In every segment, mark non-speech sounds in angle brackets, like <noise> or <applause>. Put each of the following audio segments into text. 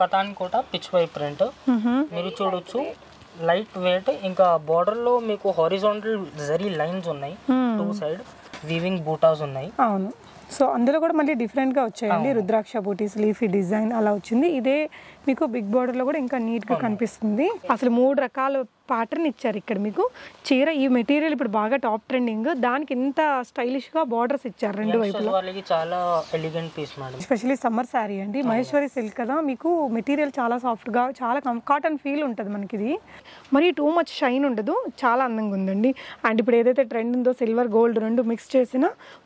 Katan Kota pitch why print. మీరు చూడొచ్చు light weight ఇంకా border లో మీకు హారిజాంటల్ జరీ లైన్స్ ఉన్నాయి. టూ సైడ్ వీవింగ్ బూటాస్ ఉన్నాయి. అవును. సో అందులో కూడా మళ్ళీ డిఫరెంట్గా వచ్చాయండి. రుద్రాక్ష బూటీస్ లీఫీ డిజైన్ అలా వచ్చింది. ఇదే మీకు బిగ్ బార్డర్లో కూడా ఇంకా నీట్గా కనిపిస్తుంది. అసలు మూడు రకాల ప్యాటర్న్ ఇచ్చారు ఇక్కడ మీకు. చీర ఈ మెటీరియల్ ఇప్పుడు బాగా టాప్ ట్రెండింగ్ దానికి ఇంత స్టైలిష్గా బార్డర్స్ ఇచ్చారు రెండు వైపులా. చాలా elegant piece madam especially summer sari అండి. మహేశ్వరి సిల్క్ కదా. మీకు మెటీరియల్ చాలా సాఫ్ట్గా చాలా కాటన్ ఫీల్ ఉంటుంది మనకి ఇది మరి టూ మచ్ షైన్ ఉండదు. చాలా అందంగా ఉందండి. అండ్ ఇప్పుడు ఏదైతే ట్రెండ్ ఉందో సిల్వర్ గోల్డ్ రెండు మిక్స్ చేసిన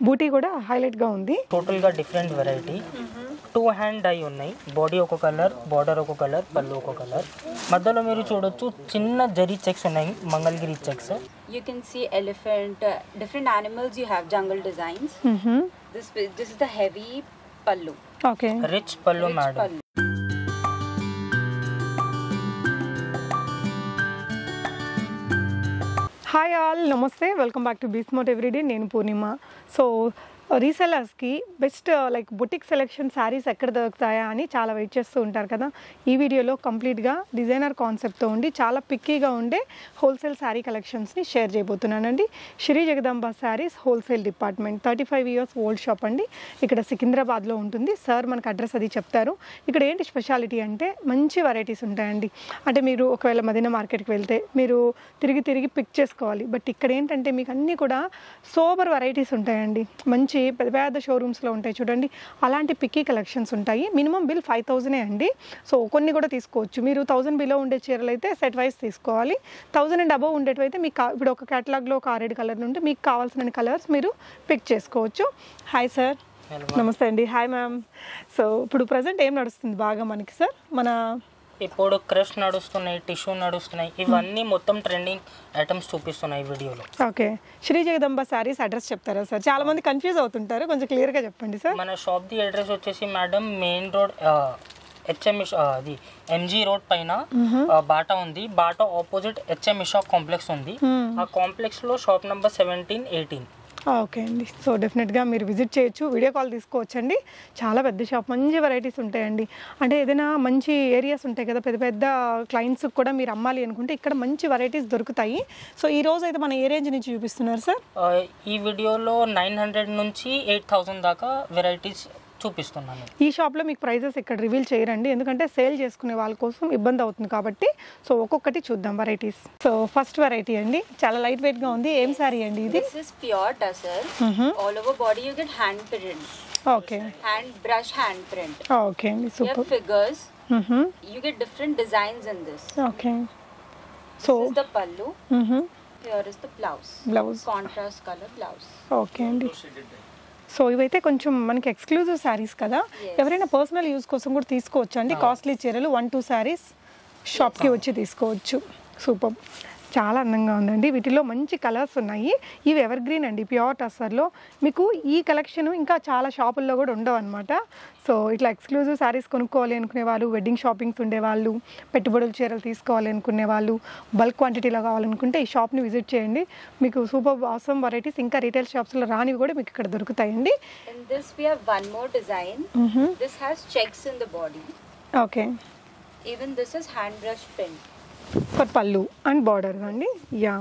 బూటీ కూడా హైలైట్గా ఉంది. టోటల్గా different variety too hand dye ఉన్నాయి. బాడీ ఒక కలర్ బార్డర్ ఒక కలర్ పళ్ళు ఒక కలర్. మధ్యలో మీరు చూడొచ్చు చిన్న జరీ చెక్స్ ఉన్నాయి Mangalagiri checks. Can see elephant, uh, different animals you have, jungle designs. This this is the heavy pallu. Okay rich pallu madam. Hi all namaste. Welcome back to బీస్మోట్ everyday నేను Purnima. So రీసెలర్స్కి best like boutique selection sarees ఎక్కడ దొరుకుతాయా అని చాలా wait చేస్తూ ఉంటారు కదా. ఈ వీడియోలో కంప్లీట్గా డిజైనర్ కాన్సెప్ట్తో ఉండి చాలా పిక్కీగా ఉండే హోల్సేల్ శారీ కలెక్షన్స్ని share చేయబోతున్నానండి. Shri Jagadamba sarees wholesale department thirty five years old shop అండి. ఇక్కడ సికింద్రాబాద్లో ఉంటుంది. సార్ మనకు అడ్రస్ అది చెప్తారు. ఇక్కడ ఏంటి స్పెషాలిటీ అంటే మంచి వెరైటీస్ ఉంటాయండి. అంటే మీరు ఒకవేళ మదీనా మార్కెట్కి వెళ్తే మీరు తిరిగి తిరిగి పిక్ చేసుకోవాలి. బట్ ఇక్కడ ఏంటంటే మీకు అన్నీ కూడా సోబర్ వెరైటీస్ ఉంటాయండి. మంచి పెద్ద పెద్ద షోరూమ్స్లో ఉంటాయి చూడండి. అలాంటి పిక్కీ కలెక్షన్స్ ఉంటాయి. మినిమం బిల్ ఫైవ్ థౌజండే అండి. సో కొన్ని కూడా తీసుకోవచ్చు. మీరు థౌజండ్ బిలో ఉండే చీరలు అయితే సెట్ వైస్ తీసుకోవాలి. థౌజండ్ అండ్ అబవ్ ఉండేటివైతే మీకు కా- ఇప్పుడు ఒక కేటలాగ్లో ఒక ఆరేడు కలర్ నుండి మీకు కావాల్సిన కలర్స్ మీరు పిక్ చేసుకోవచ్చు. హాయ్ సార్ నమస్తే అండి. హాయ్ మ్యామ్ సో ఇప్పుడు ప్రజెంట్ ఏం నడుస్తుంది బాగా మనకి సార్ మన ఇప్పుడు క్రష్ నడుస్తున్నాయి టిష్యూ నడుస్తున్నాయి ఇవన్నీ మొత్తం ట్రెండింగ్ ఐటమ్స్ చూపిస్తున్నాయి వీడియోలో. ఓకే. శ్రీ జగదంబ శారీస్ అడ్రస్ చెప్తారా సార్? చాలా మంది కన్ఫ్యూజ్ అవుతుంటారు. కొంచెం క్లియర్గా చెప్పండి సార్. మన షాప్ ది అడ్రస్ వచ్చేసి మేడం మెయిన్ రోడ్ హెచ్ఎం అది ఎంజీ రోడ్ పైన బాటా ఉంది. Bata opposite hmm Isha complex ఉంది. ఆ కాంప్లెక్స్లో shop number seventeen eighteen Ah, okay అండి. సో డెఫినెట్గా మీరు విజిట్ చేయొచ్చు. వీడియో కాల్ తీసుకోవచ్చండి. చాలా పెద్ద షాప్ మంచి వెరైటీస్ ఉంటాయండి. అంటే ఏదైనా మంచి ఏరియాస్ ఉంటాయి కదా పెద్ద పెద్ద క్లయింట్స్కి కూడా మీరు అమ్మాలి అనుకుంటే ఇక్కడ మంచి వెరైటీస్ దొరుకుతాయి. సో ఈ రోజు అయితే మన ఏ రేంజ్ నుంచి చూపిస్తున్నారు సార్ ah, ఈ వీడియోలో నైన్ హండ్రెడ్ నుంచి ఎయిట్ థౌజండ్ దాకా వెరైటీస్ చూపిస్తున్నాను. ఈ షాప్లో మీకు ప్రైజెస్ ఇక్కడ రివీల్ చేయరండి. ఎందుకంటే సేల్ చేసుకునే వాళ్ళ కోసం ఇబ్బంది అవుతుంది కాబట్టి. సో ఒక్కొక్కటి చూద్దాం వెరైటీస్. సో ఫస్ట్ వెరైటీ అండి. చాలా లైట్ వెయిట్గా ఉంది. ఏం సారీ అండి ఇది? Pure tussar all over body you get hand print okay. Hand brush hand print okay అండి. Super. Figures you get different designs in this okay. So the pallu blouse blouse contrast colour blouse okay అండి. So ఇవైతే కొంచెం మనకి exclusive saris కదా. ఎవరైనా personal use కోసం కూడా తీసుకోవచ్చు అండి. కాస్ట్లీ చీరలు వన్ టూ శారీస్ షాప్కి వచ్చి తీసుకోవచ్చు. సూపర్ చాలా అందంగా ఉందండి. వీటిలో మంచి కలర్స్ ఉన్నాయి. ఇవి ఎవర్ గ్రీన్ అండి. ప్యూర్ టస్సర్లో. మీకు ఈ కలెక్షన్ ఇంకా చాలా షాపుల్లో కూడా ఉండవు అనమాట సో ఇట్లా ఎక్స్క్లూజివ్ శారీస్ కొనుక్కోవాలి అనుకునే వాళ్ళు వెడ్డింగ్ షాపింగ్స్ ఉండేవాళ్ళు పెట్టుబడుల చీరలు తీసుకోవాలి అనుకునే వాళ్ళు బల్క్ క్వాంటిటీలో కావాలనుకుంటే ఈ షాప్ని విజిట్ చేయండి. మీకు సూపర్ ఆసమ్ వెరైటీస్ ఇంకా రీటైల్ షాప్స్లో రానివి కూడా మీకు ఇక్కడ దొరుకుతాయండి. Design. This has checks in the body. Okay Even this is hand brush print. For pallu and border అండి. Yeah.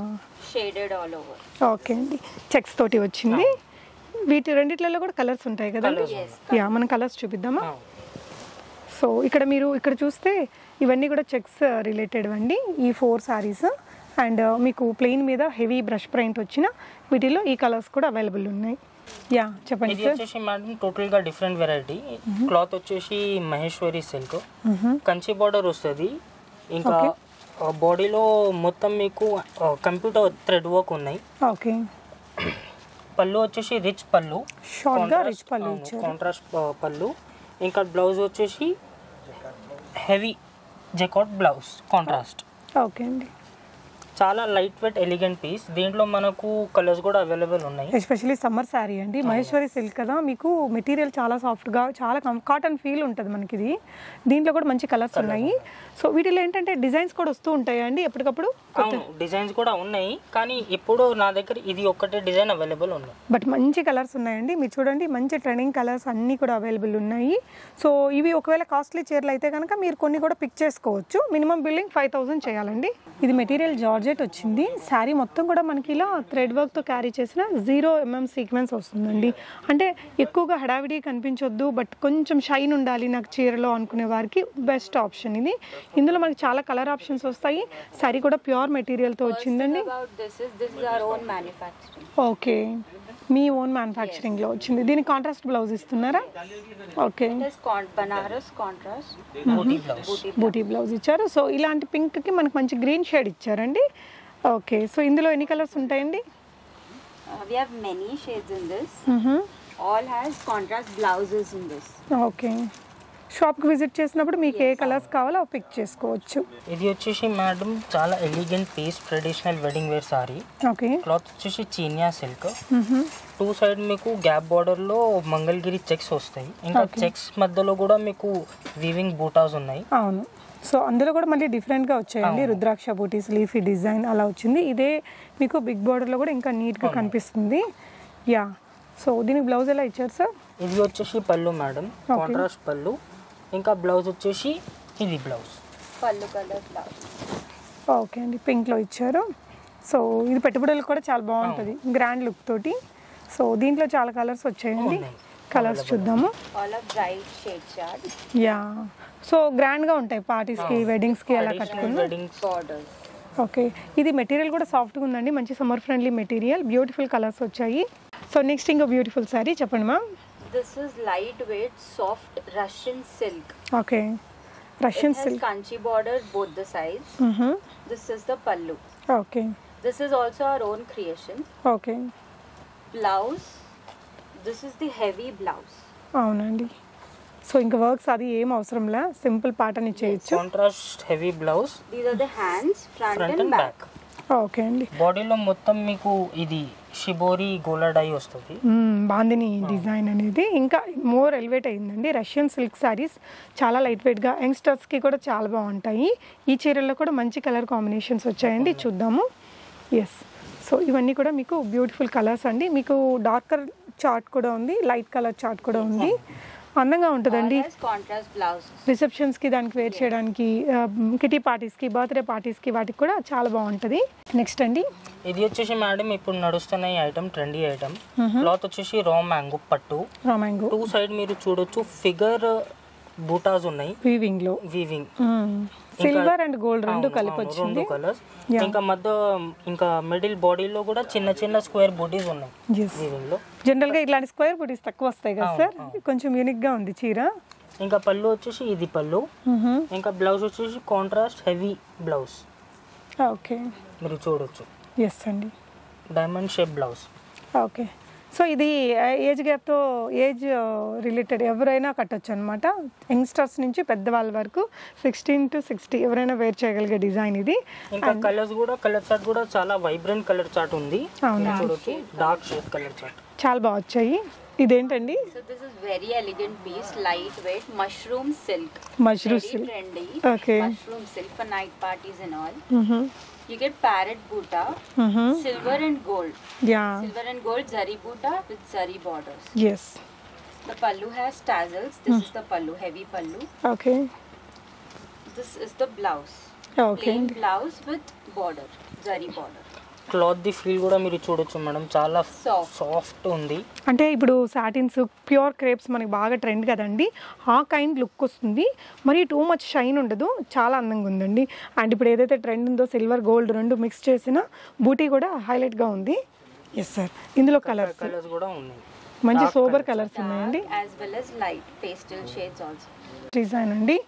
Shaded all over. Okay అండి. చెక్స్ తోటి వచ్చింది. వీటి రెండిట్లలో కూడా కలర్స్ ఉంటాయి కదండి? యా మనం కలర్స్ చూపిద్దామా? సో ఇక్కడ మీరు ఇక్కడ చూస్తే ఇవన్నీ కూడా చెక్స్ రిలేటెడ్ అండి. ఈ ఫోర్ సారీస్. అండ్ మీకు ప్లెయిన్ మీద హెవీ బ్రష్ ప్రింట్ వచ్చిన వీటిలో ఈ కలర్స్ కూడా అవైలబుల్ ఉన్నాయి. యా చెప్పండి ఇది వచ్చేసి మేడం టోటల్గా డిఫరెంట్ వెరైటీ క్లాత్ వచ్చేసి మహేశ్వరి సిల్క్ కంచి బార్డర్ వస్తుంది. ఇంకా బాడీలో మొత్తం మీకు కంప్యూటర్ థ్రెడ్ వర్క్ ఉన్నాయి. ఓకే. పళ్ళు వచ్చేసి రిచ్ పళ్ళు. షార్ట్గా రిచ్ పళ్ళు కాంట్రాస్ట్ పళ్ళు. ఇంకా బ్లౌజ్ వచ్చేసి heavy jacquard blouse contrast okay అండి. చాలా లైట్ వెయిట్ ఎలిగెంట్ పీస్ దీంట్లో మనకు కలర్స్ కూడా అవైలబుల్ ఉన్నాయి. ఎస్పెషల్లీ సమ్మర్ శారీ అండి. మహేశ్వరి సిల్క్ కదా. మీకు మెటీరియల్ చాలా సాఫ్ట్గా చాలా కాటన్ ఫీల్ ఉంటుంది మనకి ఇది దీంట్లో కూడా మంచి కలర్స్ ఉన్నాయి. సో వీటిలో ఏంటంటే డిజైన్స్ కూడా వస్తూ ఉంటాయా అండి ఎప్పటికప్పుడు డిజైన్స్ కూడా ఉన్నాయి. కానీ ఇప్పుడు నా దగ్గర ఇది ఒక్కటే డిజైన్ అవైలబుల్ ఉన్నాయి బట్ మంచి కలర్స్ ఉన్నాయండి. మీరు చూడండి మంచి ట్రెండింగ్ కలర్స్ అన్నీ కూడా అవైలబుల్ ఉన్నాయి. సో ఇవి ఒకవేళ కాస్ట్లీ చీరలు అయితే కనుక మీరు కొన్ని కూడా పిక్ చేసుకోవచ్చు. మినిమం బిల్డింగ్ ఫైవ్ థౌసండ్ చేయాలండి. ఇది మెటీరియల్ జార్జెట్ వచ్చింది. శారీ మొత్తం కూడా మనకి ఇలా థ్రెడ్ వర్క్తో క్యారీ చేసిన జీరో ఎంఎం సీక్వెన్స్ వస్తుందండి. అంటే ఎక్కువగా హడావిడి కనిపించొద్దు బట్ కొంచెం షైన్ ఉండాలి నాకు చీరలో అనుకునే వారికి బెస్ట్ ఆప్షన్ ఇది. ఇందులో మనకి చాలా కలర్ ఆప్షన్స్ వస్తాయి. శారీ కూడా ప్యూర్ మెటీరియల్తో వచ్చిందండి. ఓకే. మీ ఓన్ మ్యానుఫ్యాక్చరింగ్లో వచ్చింది. దీనికి కాంట్రాస్ట్ బ్లౌజ్ ఇస్తున్నారా? Okay Banaras contrast. Buti blouse ఇచ్చారు. సో ఇలాంటి పింక్కి మనకు మంచి గ్రీన్ షేడ్ ఇచ్చారండి. ఓకే సో ఇందులో ఎన్ని కలర్స్ ఉంటాయండి? Uh, we have many shades in this. All has contrast blouses in this. Okay షాప్కి విజిట్ చేసినప్పుడు మీకు ఏ కలర్స్ కావాలో అవి పిక్ చేసుకోవచ్చు. ఇది వచ్చేసి మేడం చాలా elegant piece traditional wedding wear sari okay. Cloth వచ్చేసి చీనియా సిల్క్ టూ సైడ్ మీకు గ్యాప్ బార్డర్లో మంగళగిరి చెక్స్ వస్తాయి. ఇంకా చెక్స్ మధ్యలో కూడా మీకు వీవింగ్ బూటాస్ ఉన్నాయి. అవును. సో అందులో కూడా మళ్ళీ డిఫరెంట్గా వచ్చాయండి. రుద్రాక్ష బూటీస్ లీఫీ డిజైన్ అలా వచ్చింది. ఇదే మీకు బిగ్ బార్డర్లో కూడా ఇంకా నీట్గా కనిపిస్తుంది. యా సో దీనికి బ్లౌజ్ ఎలా ఇచ్చారు సార్ ఇది వచ్చేసి పళ్ళు మేడం. కాంట్రాస్ట్ పళ్ళు. ఇంకా బ్లౌజ్ వచ్చేసి ఇది బ్లౌజ్. color blouse. ఓకే అండి పింక్లో ఇచ్చారు. సో ఇది పెట్టుబడులకు కూడా చాలా బాగుంటుంది గ్రాండ్ లుక్ తోటి. సో దీంట్లో చాలా కలర్స్ వచ్చాయండి. కలర్స్ చూద్దాము. యా. సో గ్రాండ్గా ఉంటాయి పార్టీస్కి వెడ్డింగ్స్కి అలా కట్టుకుని. Weddings Borders. ఓకే. ఇది మెటీరియల్ కూడా సాఫ్ట్గా ఉందండి మంచి summer friendly material beautiful colours వచ్చాయి. సో నెక్స్ట్ ఇంకో బ్యూటిఫుల్ శారీ చెప్పండి ma'am This is lightweight, soft Russian silk. Okay Russian it has silk kanchi borders both the sides. This is the pallu. Okay This is also our own creation. Okay Blouse. This is the heavy blouse. అవునండి so ఇంకా works అది ఏం అవసరంలా simple పాటని చేయొచ్చు contrast heavy blouse These are the hands, front, front and and back. Back okay అండి బాడీలో మొత్తం మీకు ఇది shibori గోలడై వస్తుంది. బాందిని డిజైన్ అనేది ఇంకా మోర్ ఎలివేట్ అయిందండి. రష్యన్ సిల్క్ శారీస్ చాలా లైట్ వెయిట్గా యంగ్స్టర్స్కి కూడా చాలా బాగుంటాయి. ఈ చీరల్లో కూడా మంచి కలర్ కాంబినేషన్స్ వచ్చాయండి. చూద్దాము. ఎస్ సో ఇవన్నీ కూడా మీకు బ్యూటిఫుల్ కలర్స్ అండి. మీకు డార్కర్ చార్ట్ కూడా ఉంది లైట్ కలర్ చార్ట్ కూడా ఉంది. అందంగా ఉంటుందండి. రిసెప్షన్స్కి దానికి వేర్ చేయడానికి కిటీ పార్టీస్కి బర్త్డే పార్టీస్కి వాటికి కూడా చాలా బాగుంటుంది. నెక్స్ట్ అండి. ఇది వచ్చేసి మేడం ఇప్పుడు నడుస్తున్న ఈ ఐటమ్ ట్రెండీ ఐటమ్ క్లాత్ వచ్చేసి రా మ్యాంగో పట్టు. రామాంగో టూ సైడ్ మీరు చూడొచ్చు. ఫిగర్ బూటాస్ ఉన్నాయి. వీవింగ్లో వీవింగ్ సిల్వర్ అండ్ గోల్డ్ రెండు కలిపి వచ్చింది. కలర్స్ ఇంకా మధ్య ఇంకా మిడిల్ బాడీలో కూడా చిన్న చిన్న స్క్వేర్ బూటీస్ ఉన్నాయి. వీవింగ్లో. జనరల్గా ఇట్లాంటి స్క్వేర్ బుటీస్ తక్కువ వస్తాయి కదా సార్? కొంచెం యూనిక్గా ఉంది చీర. ఇంకా పళ్ళు వచ్చేసి ఇది పళ్ళు. ఇంకా బ్లౌజ్ వచ్చేసి కాంట్రాస్ట్ హెవీ బ్లౌజ్ ఓకే మీరు చూడొచ్చు. ఎస్ అండి. Diamond shape blouse okay so ఇది ఏజ్ గ్యాప్తో ఏజ్ రిలేటెడ్ ఎవరైనా కట్టొచ్చు అనమాట యంగ్స్టర్స్ నుంచి పెద్దవాళ్ళ వరకు సిక్స్టీన్ టు సిక్స్టీ ఎవరైనా వేర్ చేయగలిగే డిజైన్ ఇది. ఇంకా కలర్స్ కూడా కలర్ చార్ట్ కూడా చాలా వైబ్రెంట్ కలర్ చార్ట్ ఉంది. అవునా? డార్క్ షేడ్ కలర్ చార్ట్ చాలా బాగా వచ్చాయి. ఇదేంటండి? Is very elegant piece, lightweight, mushroom silk. Mushroom silk trendy. Okay. Mushroom silk for night parties and all. you get parrot buddha, mm -hmm. silver and gold. Yeah. Silver and gold zari buddha with zari borders. Yes. The pallu has tassels. This mm. is the pallu, heavy pallu. Okay. This is the blouse. Okay. Plain blouse with border, zari border. Cloth the feel కూడా మీరు చూడొచ్చు madam. చాలా. Soft ఉంది. అంటే ఇప్పుడు satins pure crepes మనకి బాగా trend కదండి. ఆ కైండ్ లుక్ వస్తుంది. మరి టూ మచ్ షైన్ ఉండదు. చాలా అందంగా ఉందండి. అండ్ ఇప్పుడు ఏదైతే ట్రెండ్ ఉందో సిల్వర్ గోల్డ్ రెండు మిక్స్ చేసిన బూటీ కూడా హైలైట్గా ఉంది. ఎస్ సార్ ఇందులో కలర్స్ కలర్స్ కూడా ఉన్నాయి. మంచి సోబర్ కలర్స్ ఉన్నాయండి. Shades also. డిజైన్ అండి.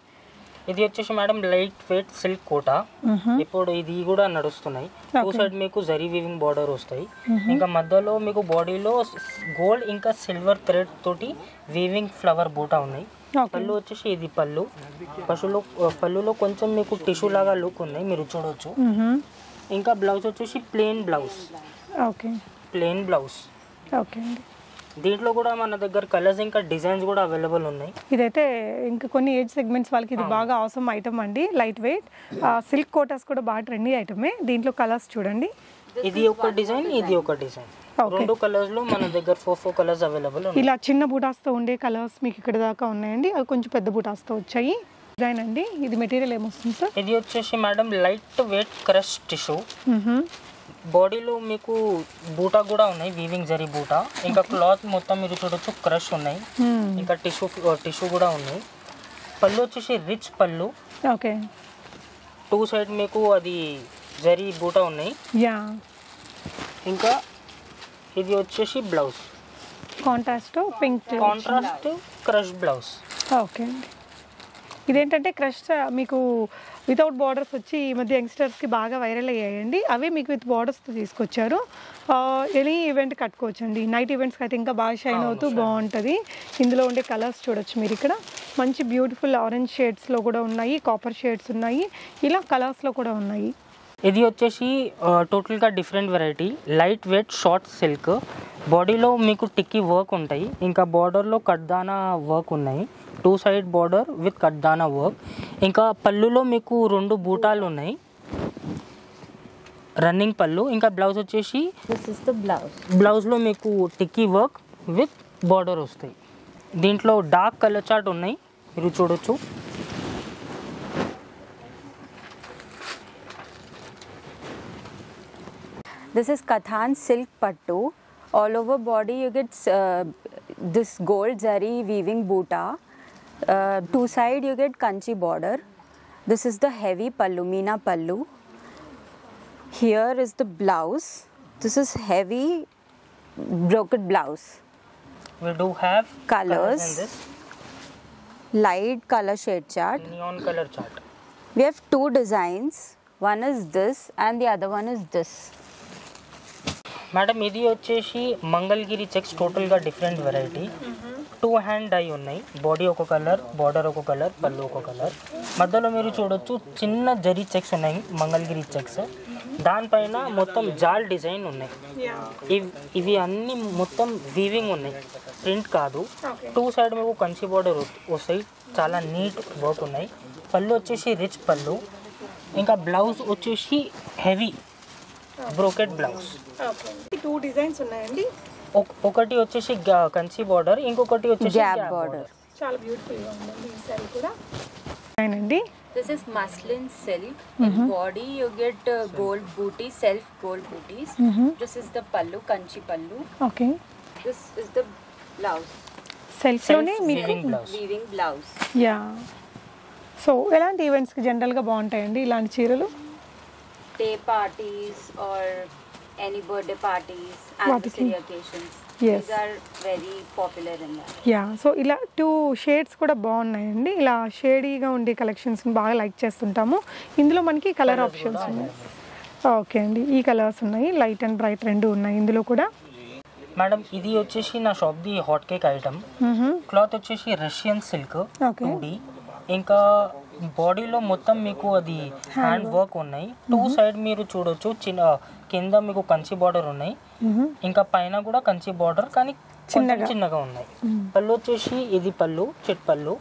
ఇది వచ్చేసి madam light weight silk Kota. ఇప్పుడు ఇది కూడా నడుస్తున్నాయి. టూ సైడ్ మీకు జరీ వీవింగ్ బార్డర్ వస్తాయి. ఇంకా మధ్యలో మీకు బాడీలో గోల్డ్ ఇంకా సిల్వర్ థ్రెడ్ తోటి వీవింగ్ ఫ్లవర్ బూటా ఉన్నాయి. పళ్ళు వచ్చేసి ఇది పళ్ళు. పశువులో పళ్ళులో కొంచెం మీకు టిష్యూ లాగా లుక్ ఉన్నాయి మీరు చూడొచ్చు. ఇంకా బ్లౌజ్ వచ్చేసి plain blouse. Okay. Plain blouse. Okay అండి. దీంట్లో కూడా మన దగ్గర కలర్స్ ఇంకా డిజైన్స్ కూడా అవైలబుల్ ఉన్నాయి. ఇదైతే ఇంకా కొన్ని ఏజ్ సెగ్మెంట్స్ వాళ్ళకి ఇది బాగా అవసరం ఐటమ్ అండి లైట్ వెయిట్ సిల్క్ కోటాస్ కూడా బాగా ట్రెండీ ఐటమే దీంట్లో కలర్స్ చూడండి. ఇది ఒక డిజైన్ ఇది ఒక డిజైన్. రెండు కలర్స్లో మన దగ్గర ఫోర్ ఫోర్ కలర్స్ అవైలబుల్ ఉన్నాయి. ఇలా చిన్న బూటాస్తో ఉండే కలర్స్ మీకు ఇక్కడ దాకా ఉన్నాయండి. అవి కొంచెం పెద్ద బూటాస్తో వచ్చాయి. డిజైన్ అండి. ఇది మెటీరియల్ ఏమొస్తుంది సార్ ఇది వచ్చేసి madam light weight crush tissue. బాడీలో మీకు బూటా కూడా ఉన్నాయి వీవింగ్ జరీ బూటా. ఇంకా క్లాత్ మొత్తం మీరు చూడొచ్చు క్రష్ ఉన్నాయి. మ్మ్. ఇంకా టిష్యూ టిష్యూ కూడా ఉన్నాయి. పళ్ళు వచ్చేసి రిచ్ పళ్ళు. ఓకే టూ సైడ్ మీకు అది జరీ బూటా ఉన్నాయి. యా ఇంకా ఇది వచ్చేసి blouse contrast pink contrast crush blouse okay ఇదేంటంటే క్రష్ మీకు వితౌట్ బార్డర్స్ వచ్చి ఈ మధ్య యంగ్స్టర్స్కి బాగా వైరల్ అయ్యాయండి. అవే మీకు విత్ బార్డర్స్తో తీసుకొచ్చారు. ఎనీ ఈవెంట్ కట్టుకోవచ్చు అండి. నైట్ ఈవెంట్స్కి అయితే ఇంకా బాగా షైన్ అవుతూ బాగుంటుంది. ఇందులో ఉండే కలర్స్ చూడొచ్చు మీరు ఇక్కడ. మంచి బ్యూటిఫుల్ ఆరెంజ్ షేడ్స్లో కూడా ఉన్నాయి కాపర్ షేడ్స్ ఉన్నాయి. ఇలా కలర్స్లో కూడా ఉన్నాయి. ఇది వచ్చేసి టోటల్గా different variety. Light weight short silk. బాడీలో మీకు టిక్కీ వర్క్ ఉంటాయి. ఇంకా బార్డర్లో కడ్దానా వర్క్ ఉన్నాయి. Two side border with kardana work. ఇంకా పళ్ళులో మీకు రెండు బూటాలు ఉన్నాయి. రన్నింగ్ పళ్ళు. ఇంకా బ్లౌజ్ వచ్చేసి blouse. బ్లౌజ్లో మీకు టిక్కీ వర్క్ విత్ బార్డర్ వస్తాయి. దీంట్లో డార్క్ కలర్ చార్ట్ ఉన్నాయి. మీరు చూడొచ్చు. This is Kathan silk pattu. All over body you get uh, this gold zari weaving buta. Uh, two side you get kanchi border. This is the heavy pallu, meena pallu. Here is the blouse. This is heavy brocade blouse. we do have Colours. in this Light color shade chart. neon color chart We have two designs. One is this and the other one is this. Madam ఇది వచ్చేసి Mangalagiri checks టోటల్గా different variety two hand dye ఉన్నాయి body ఒక colour border ఒక colour pallu ఒక colour మధ్యలో మీరు చూడొచ్చు చిన్న జరీ చెక్స్ ఉన్నాయి మంగళగిరి చెక్స్ దానిపైన మొత్తం జాల్ డిజైన్ ఉన్నాయి ఇవి ఇవి అన్ని మొత్తం వీవింగ్ ఉన్నాయి ప్రింట్ కాదు టూ సైడ్ మీకు కంచి బార్డర్ వస్తాయి చాలా నీట్ వర్క్ ఉన్నాయి పళ్ళు వచ్చేసి రిచ్ పళ్ళు ఇంకా బ్లౌజ్ వచ్చేసి heavy brocade blouse two designs ఉన్నాయండి ఒక- ఒకటి వచ్చేసి గా- కంచి బార్డర్ ఇంకొకటి వచ్చేసి gap border. చాలా బ్యూటిఫుల్గా ఉందండి ఈ సారీ కూడా అండి This is muslin silk. In body, you get uh, gold booty, self gold booties. This is the pallu, kanchi pallu. Okay This is the blouse, సెల్ఫ్లోనే Self మీకు weaving blouse. weaving blouse. Yeah so ఎలాంటి ఈవెంట్స్కి జనరల్గా బాగుంటాయండి ఇలాంటి చీరలు Day parties or any birthday parties, What anniversary is occasions. Yes. These are very popular in that. Yeah so ఇలా two shades కూడా బాగున్నాయండి. ఇలా షేడీగా ఉండే కలెక్షన్స్ బాగా లైక్ చేస్తుంటాము. ఇందులో మనకి కలర్ ఆప్షన్స్ ఉన్నాయి. ఓకే అండి ఈ కలర్స్ ఉన్నాయి. లైట్ అండ్ బ్రైట్ రెండు ఉన్నాయి ఇందులో కూడా. మేడం ఇది వచ్చేసి నా షాప్ది హాట్ కేక్ ఐటమ్ క్లాత్ వచ్చేసి రష్యన్ సిల్క్. టూ డి ఇంకా బాడీలో మొత్తం మీకు అది హ్యాండ్ వర్క్ ఉన్నాయి. టూ సైడ్ మీరు చూడొచ్చు చిన్న కింద మీకు కంచి బార్డర్ ఉన్నాయి. ఇంకా పైన కూడా కంచి బార్డర్ కానీ కొంచెం చిన్నగా. ఉన్నాయి. పళ్ళు వచ్చేసి ఇది పళ్ళు చిట్ పళ్ళు.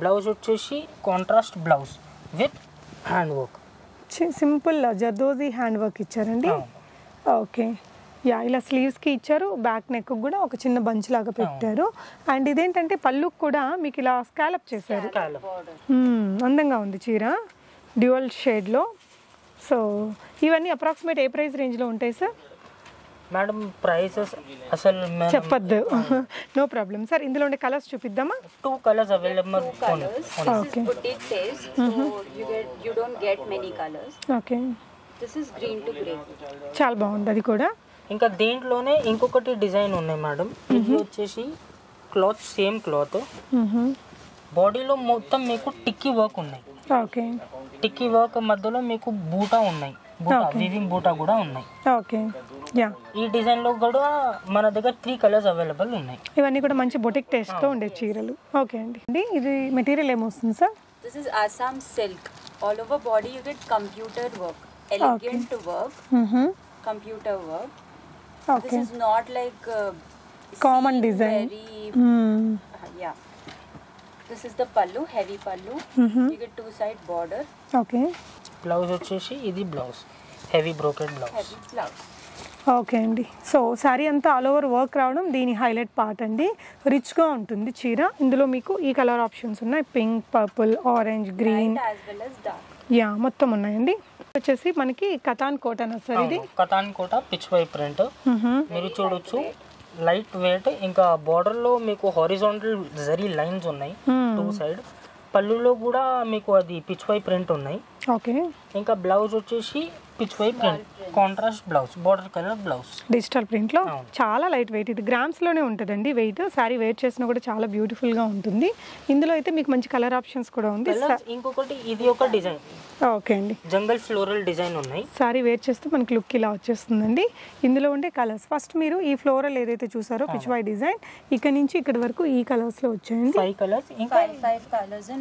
బ్లౌజ్ వచ్చేసి contrast blouse with hand work simple zardozi hand work ఇచ్చారండి. ఓకే. యా ఇలా స్లీవ్స్కి ఇచ్చారు. బ్యాక్ నెక్ కూడా ఒక చిన్న బంచ్ లాగా పెట్టారు. అండ్ ఇదేంటంటే పళ్ళుకి కూడా మీకు ఇలా స్కాలప్ చేశారు. మ్మ్, అందంగా ఉంది చీర. డ్యూయల్ షేడ్లో సో ఇవన్నీ అప్రాక్సిమేట్ ఏ ప్రైస్ రేంజ్లో ఉంటాయి సార్ మేడం ప్రైసెస్ అసలు <laughs> చెప్పొద్దు. నో ప్రాబ్లం సార్ ఇందులో ఉండే colours చూపిద్దామా? Two colours available get you don't get many colors. Okay This is green to grey. చాలా బాగుంది అది కూడా. ఇంకా దీంట్లోనే ఇంకొకటి డిజైన్ ఉన్నాయి మేడం. ఇది వచ్చేసి క్లాత్ సేమ్ క్లాత్. బాడీలో మొత్తం మీకు టిక్కీ వర్క్ ఉన్నాయి. ఓకే. టిక్కీ వర్క్ మధ్యలో మీకు బూటా ఉన్నాయి. బూటా వీవింగ్ బూటా కూడా ఉన్నాయి. ఓకే. యా. ఈ డిజైన్లో కూడా మన దగ్గర త్రీ కలర్స్ అవైలబుల్ ఉన్నాయి. ఇవన్నీ కూడా మంచి బొటిక్ టేస్ట్తో ఉండే చీరలు. ఓకే అండి. ఇది మెటీరియల్ ఏమొస్తుంది sir? This is Assam silk. All over body you get computer work. elegant work, computer work. Okay This is not like uh, Common design. Very, uh, yeah. This is the pallu, heavy pallu. You get two side border, okay blouse వచ్చేసి ఇది blouse heavy brocade blouse heavy blouse. Okay అండి. So sari అంతా all over work రావడం దీని highlight part అండి. రిచ్గా ఉంటుంది చీర. ఇందులో మీకు ఈ కలర్ ఆప్షన్స్ ఉన్నాయి. Pink purple orange green. Ya మొత్తం ఉన్నాయండి. వచ్చేసి మనకి కథాన్ కోటన్ వస్తుంది ఇది. Katan Kota pitch why print. మీరు చూడొచ్చు. లైట్ వెయిట్ ఇంకా border లో మీకు హారిజాంటల్ జరీ లైన్స్ ఉన్నాయి. టూ సైడ్ పళ్ళులో కూడా మీకు అది పిచ్ వై ప్రింట్ ఉన్నాయి. ఓకే. ఇంకా బ్లౌజ్ వచ్చేసి Pichwai print contrast blouse border colour blouse digital ప్రింట్లో Oh. చాలా లైట్ వెయిట్ ఇది గ్రామ్స్లోనే ఉంటుందండి వెయిట్ శారీ వెయిట్ చేసినా కూడా చాలా బ్యూటిఫుల్గా ఉంటుంది. ఇందులో అయితే మీకు మంచి కలర్ ఆప్షన్స్ కూడా ఉంది. కలర్స్ ఇంకొకటి ఇది ఒక డిజైన్ ఓకే అండి. జంగల్ ఫ్లోరల్ డిజైన్ ఉన్నాయి. సారీ వేర్ చేస్తే మనకి లుక్ ఇలా వచ్చేస్తుందండి. ఇందులో ఉండే కలర్స్ ఫస్ట్ మీరు ఈ ఫ్లోరల్ ఏదైతే చూసారో పిచ్వాయ్ డిజైన్ ఇక్కడ నుంచి ఇక్కడ వరకు ఈ కలర్స్లో వచ్చాయండి. ఫైవ్ కలర్స్ ఇంకా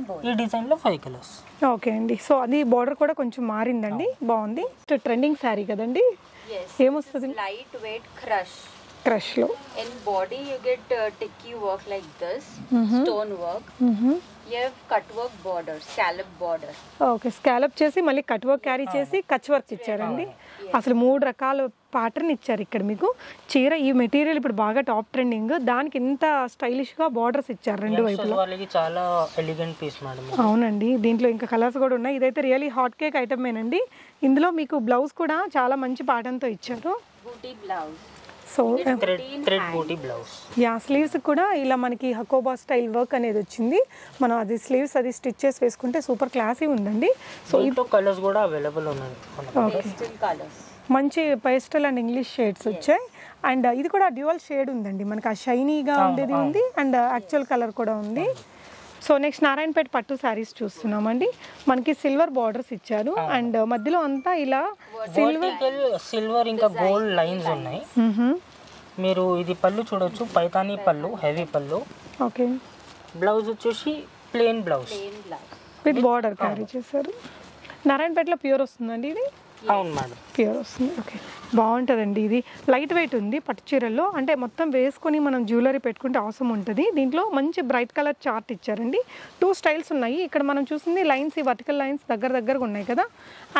both. ఈ డిజైన్లో ఫైవ్ కలర్స్ ఓకే అండి. సో అది బార్డర్ కూడా కొంచెం మారిందండి. బాగుంది. ట్రెండింగ్ శారీ కదండి. ఏమొస్తుంది? Light weight crush క్రష్లో. In body you get tikki work like this stone work you cut work border scallop border okay scallop చేసి మళ్ళీ కట్ వర్క్ క్యారీ చేసి కచ్ వర్క్ ఇచ్చారండి. అసలు మూడు రకాల ప్యాటర్న్ ఇచ్చారు ఇక్కడ మీకు. చీర ఈ మెటీరియల్ ఇప్పుడు బాగా టాప్ ట్రెండింగ్ దానికి ఇంత స్టైలిష్గా బార్డర్స్ ఇచ్చారు రెండు వైపులా. చాలా ఎలిగెంట్ పీస్ మేడం అవునండి. దీంట్లో ఇంకా కలర్స్ కూడా ఉన్నాయి. ఇదైతే రియలీ హాట్ కేక్ ఐటమేనండి ఇందులో మీకు బ్లౌజ్ కూడా చాలా మంచి పాటంతో ఇచ్చారు. Booty blouse. So thread thread buti blouse yeah sleeves కూడా ఇలా మనకి హకోబా స్టైల్ వర్క్ అనేది వచ్చింది. మనం అది స్లీవ్స్ అది స్టిచ్ చేసి వేసుకుంటే సూపర్ క్లాసీ ఉందండి. సో ఇంట్లో కలర్స్ కూడా అవైలబుల్ ఉన్నాయి. మంచి పేస్టల్ అండ్ ఇంగ్లీష్ షేడ్స్ వచ్చాయి. అండ్ ఇది కూడా డ్యూయల్ షేడ్ ఉందండి. మనకి ఆ షైనీగా ఉండేది ఉంది అండ్ యాక్చువల్ కలర్ కూడా ఉంది. సో నెక్స్ట్ నారాయణపేట పట్టు శారీస్ చూస్తున్నామండి. మనకి సిల్వర్ బార్డర్స్ ఇచ్చారు. అండ్ మధ్యలో అంతా ఇలా వర్టికల్ సిల్వర్ ఇంకా గోల్డ్ లైన్స్ ఉన్నాయి. మీరు ఇది పళ్ళు చూడొచ్చు. Paithani pallu heavy pallu. Okay. Blouse వచ్చేసి plain blouse. With border carry చేశారు. నారాయణపేటలో ప్యూర్ వస్తుందండి ఇది? అవును మేడం. ప్యూర్ వస్తుంది. ఓకే బాగుంటుందండి ఇది. లైట్ వెయిట్ ఉంది పట్టు చీరల్లో. అంటే మొత్తం వేసుకొని మనం జ్యువెలరీ పెట్టుకుంటే అవసరం ఉంటుంది. దీంట్లో మంచి బ్రైట్ కలర్ చార్ట్ ఇచ్చారండి. టూ స్టైల్స్ ఉన్నాయి. ఇక్కడ మనం చూసింది లైన్స్ ఈ వర్టికల్ లైన్స్ దగ్గర దగ్గరగా ఉన్నాయి కదా.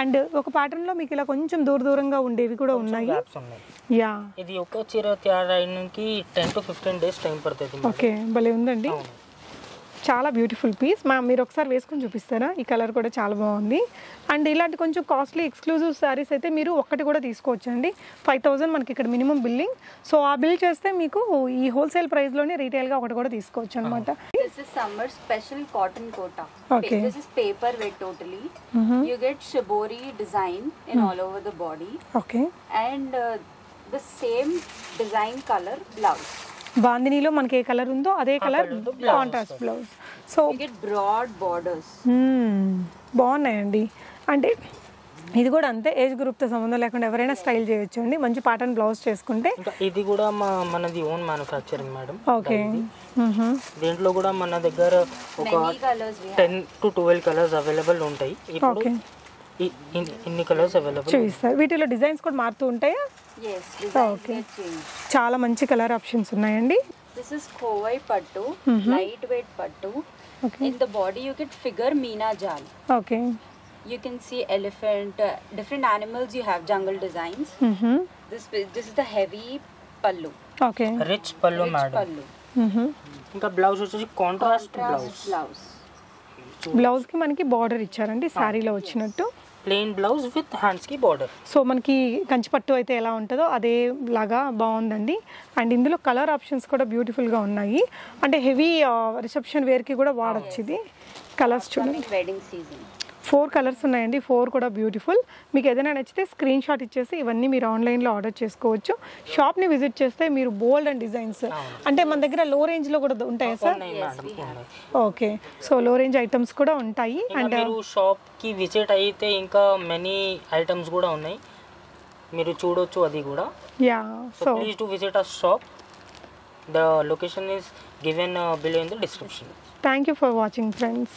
అండ్ ఒక ప్యాటర్న్లో మీకు ఇలా కొంచెం దూర దూరంగా ఉండేవి కూడా ఉన్నాయి. యా ఇది ఒక చీర తయారడానికి ten to fifteen days time పడుతుంది. ఓకే భలే ఉందండి. చాలా బ్యూటిఫుల్ పీస్ మా మీరు ఒకసారి వేసుకొని చూపిస్తారా? ఈ కలర్ కూడా చాలా బాగుంది. అండ్ ఇలాంటి కొంచెం కాస్ట్లీ ఎక్స్క్లూజివ్ శారీస్ అయితే మీరు ఒక్కటి కూడా తీసుకోవచ్చు అండి ఫైవ్ థౌజండ్ మనకి ఇక్కడ మినిమం బిల్లింగ్ సో ఆ బిల్ చేస్తే మీకు ఈ హోల్సేల్ ప్రైస్లోనే రీటైల్గా ఒకటి కూడా తీసుకోవచ్చు అనమాట This is summer special cotton kota. Okay. This is paper weight totally. You get shibori design in all over the body. Okay and uh, the same design color blouse. బాందినీలో మనకి ఏ కలర్ ఉందో అదే colour contrast blouse so broad borders. బాగున్నాయండి. అంటే ఇది కూడా అంతే ఏజ్ గ్రూప్తో సంబంధం లేకుండా ఎవరైనా స్టైల్ చేయొచ్చు అండి. మంచి పాటర్న్ బ్లౌజ్ చేసుకుంటే ఇది కూడా మా మనది ఓన్ మ్యానుఫ్యాక్చరింగ్ మేడం ఓకే దీంట్లో కూడా మన దగ్గర ఒక. Ten to twelve colours available ఉంటాయి. ఇప్పుడు ఓకే ఇన్ని కలర్స్ అవైలబుల్ చూపిస్తారు వీటిలో డిజైన్స్ కూడా మారుతూ ఉంటాయా Okay. changed. చాలా మంచి కలర్ ఆప్షన్స్ ఉన్నాయండి This is Kovai Pattu, lightweight Pattu. Okay. In the body, you get figure Meena Jal. Okay You can see elephant, uh, different animals you have, jungle designs. This, this is the heavy pallu. Okay pallu Rich madam pallu. ఇంకా blouse వచ్చేసి contrast blouse Contrast blouse. బ్లౌజ్కి మనకి border ఇచ్చారండి శారీలో వచ్చినట్టు plain blouse with హ్యాండ్స్కి border so మనకి కంచిపట్టు అయితే ఎలా ఉంటుందో అదే లాగా బాగుందండి. అండ్ ఇందులో కలర్ ఆప్షన్స్ కూడా బ్యూటిఫుల్గా ఉన్నాయి. అంటే హెవీ రిసెప్షన్ వేర్కి కూడా వాడచ్చు ఇది. కలర్స్ చూడండి. Wedding season. ఫోర్ కలర్స్ ఉన్నాయండి. ఫోర్ కూడా బ్యూటిఫుల్. మీకు ఏదైనా నచ్చితే స్క్రీన్ షాట్ ఇచ్చేసి ఇవన్నీ మీరు ఆన్లైన్లో ఆర్డర్ చేసుకోవచ్చు. షాప్ని విజిట్ చేస్తే మీరు బోల్డ్ అండ్ డిజైన్స్. అంటే మన దగ్గర లో రేంజ్లో కూడా ఉంటాయా sir? Okay. So low range items కూడా ఉంటాయి. అండ్ మీరు షాప్కి విజిట్ అయితే ఇంకా మెనీ ఐటమ్స్ కూడా ఉన్నాయి. మీరు చూడొచ్చు అది కూడా. Yeah so so please to visit a shop. The location is given below in the description thank you for watching friends.